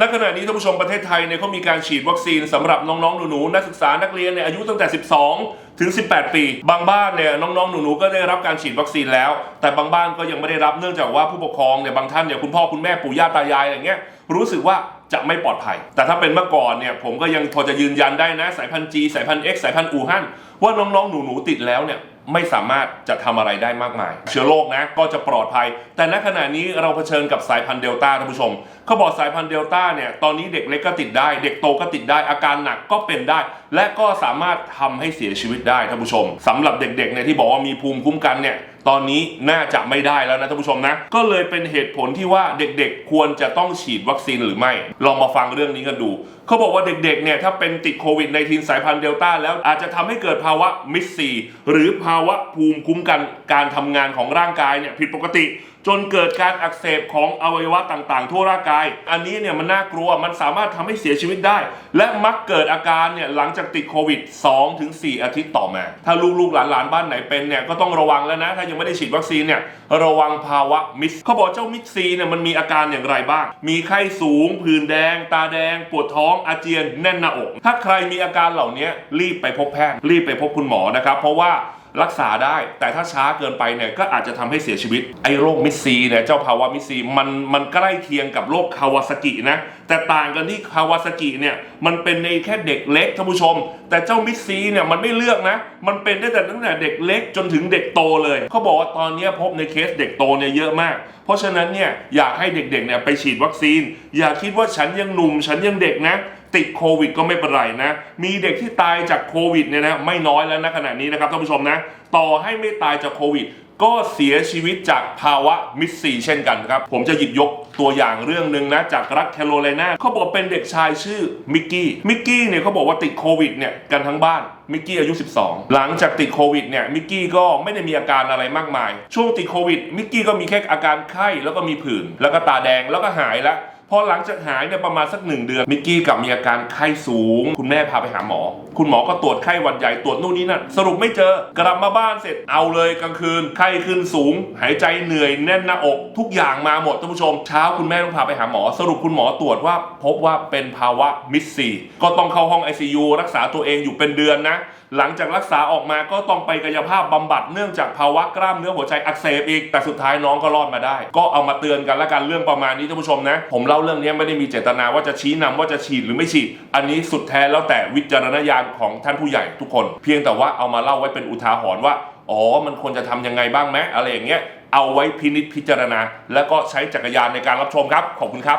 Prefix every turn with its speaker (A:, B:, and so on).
A: ณขณะนี้ท่านผู้ชมประเทศไทยเนี่ยเขามีการฉีดวัคซีนสำหรับน้องๆ หนูๆ นักศึกษานักเรียนเนี่ยอายุตั้งแต่ 12 ถึง 18 ปี บางบ้านเนี่ยน้องๆ หนูๆ ก็ได้รับการฉีดวัคซีนแล้ว แต่บางบ้านก็ยังไม่ได้รับเนื่องจากว่าผู้ปกครองเนี่ยบางท่านเนี่ยคุณพ่อคุณแม่ปู่ย่าตายายอะไรเงี้ยรู้สึกว่าจะไม่ปลอดภัย แต่ถ้าเป็นเมื่อก่อนเนี่ยผมก็ยังพอจะยืนยันได้นะสายพันธุ์ G สายพันธุ์ X สายพันธุ์อูฮั่นว่าน้องๆ หนูๆ ติดแล้วเนี่ย ไม่สามารถจะทำอะไรได้มากมาย เชื้อโรคนะก็จะปลอดภัย แต่ณขณะนี้เราเผชิญกับสายพันธุ์เดลต้าท่านผู้ชมเขาบอกสายพันธุ์เดลต้าเนี่ยตอนนี้เด็กเล็กก็ติดได้ เด็กโตก็ติดได้อาการหนักก็เป็นได้ และก็สามารถทำให้เสียชีวิตได้ท่านผู้ชมสำหรับเด็กๆเนี่ยที่บอกว่ามีภูมิคุ้มกันเนี่ย ตอนนี้น่าจะไม่ได้แล้วนะท่านผู้ชมนะ ก็เลยเป็นเหตุผลที่ว่าเด็กๆ ควรจะต้องฉีดวัคซีนหรือไม่ ลองมาฟังเรื่องนี้กันดู เขาบอกว่าเด็กๆเนี่ยถ้าเป็นติดโควิดในทีสายพันธุ์เดลต้าแล้วอาจจะทำให้เกิดภาวะมิสซีหรือภาวะภูมิคุ้มกันการทำงานของร่างกายเนี่ยผิดปกติ จนเกิดการอักเสบของอวัยวะต่างๆ ทั่วร่างกาย อันนี้เนี่ยมันน่ากลัว มันสามารถทำให้เสียชีวิตได้ และมักเกิดอาการเนี่ยหลังจากติดโควิด2-4ถึง4อาทิตย์ต่อมา ถ้าลูกๆหลานๆบ้านไหนเป็นเนี่ยก็ต้องระวังแล้วนะ ถ้ายังไม่ได้ฉีดวัคซีนเนี่ยระวังภาวะมิสเขาบอกเจ้ามิสซีเนี่ยมันมีอาการอย่างไรบ้าง มีไข้สูง ผื่นแดง ตาแดง ปวดท้อง อาเจียน แน่นหน้าอก ถ้าใครมีอาการเหล่านี้รีบไปพบแพทย์ รีบไปพบคุณหมอนะครับ เพราะว่า รักษาได้ แต่ถ้าช้าเกินไปเนี่ยก็อาจจะทำให้เสียชีวิต ไอ้โรคมิสซีเนี่ยเจ้าภาวะมิสซีมันมันใกล้เคียงกับโรคคาวาซากินะ แต่ต่างกันที่คาวาซากิเนี่ยมันเป็นในแค่เด็กเล็กท่านผู้ชม แต่เจ้ามิสซีเนี่ยมันไม่เลือกนะ มันเป็นได้แต่ตั้งแต่เด็กเล็กจนถึงเด็กโตเลยเขาบอกว่าตอนนี้พบในเคสเด็กโตเนี่ยเยอะมาก เพราะฉะนั้นเนี่ยอยากให้เด็กๆเนี่ยไปฉีดวัคซีน อย่าคิดว่าฉันยังหนุ่มฉันยังเด็กนะ ติดโควิดก็ไม่เป็นไรนะ มีเด็กที่ตายจากโควิดเนี่ยนะไม่น้อยแล้วนะขณะนี้นะครับท่านผู้ชมนะ ต่อให้ไม่ตายจากโควิด ก็เสียชีวิตจากภาวะมิสซีเช่นกันครับ ผมจะหยิบยกตัวอย่างเรื่องหนึ่งนะ จากรัฐแคโรไลนาเขาบอกเป็นเด็กชายชื่อมิกกี้มิกกี้เนี่ยเขาบอกว่าติดโควิดเนี่ยกันทั้งบ้านมิกกี้อายุ 12 หลังจากติดโควิดเนี่ยมิกกี้ก็ไม่ได้มีอาการอะไรมากมาย ช่วงติดโควิดมิกกี้ก็มีแค่อาการไข้แล้วก็มีผื่นแล้วก็ตาแดงแล้วก็หายแล้ว พอหลังจากหายเนี่ยประมาณสักหนึ่งเดือนมิกกี้กลับมีอาการไข้สูง คุณแม่พาไปหาหมอ คุณหมอก็ตรวจไข้หวัดใหญ่ตรวจนู่นนี่นั่นสรุปไม่เจอกลับมาบ้านเสร็จเอาเลยกลางคืนไข้ขึ้นสูง หายใจเหนื่อยแน่นหน้าอก ทุกอย่างมาหมดท่านผู้ชม เช้าคุณแม่ต้องพาไปหาหมอ สรุปคุณหมอตรวจว่าพบว่าเป็นภาวะมิสซีก็ต้องเข้าห้อง ICU รักษาตัวเองอยู่เป็นเดือนนะ หลังจากรักษาออกมาก็ต้องไปกายภาพบำบัดเนื่องจากภาวะกล้ามเนื้อหัวใจอักเสบอีก แต่สุดท้ายน้องก็รอดมาได้ ก็เอามาเตือนกันละกันเรื่องประมาณนี้ท่านผู้ชมนะ ผมเล่าเรื่องนี้ไม่ได้มีเจตนาว่าจะชี้นำว่าจะฉีดหรือไม่ฉีด อันนี้สุดแท้แล้วแต่วิจารณญาณของท่านผู้ใหญ่ทุกคน เพียงแต่ว่าเอามาเล่าไว้เป็นอุทาหรณ์ว่าอ๋อ มันควรจะทำยังไงบ้างไหมอะไรอย่างเงี้ย เอาไว้พินิจพิจารณา แล้วก็ใช้จักรยานในการรับชมครับ ขอบคุณครับ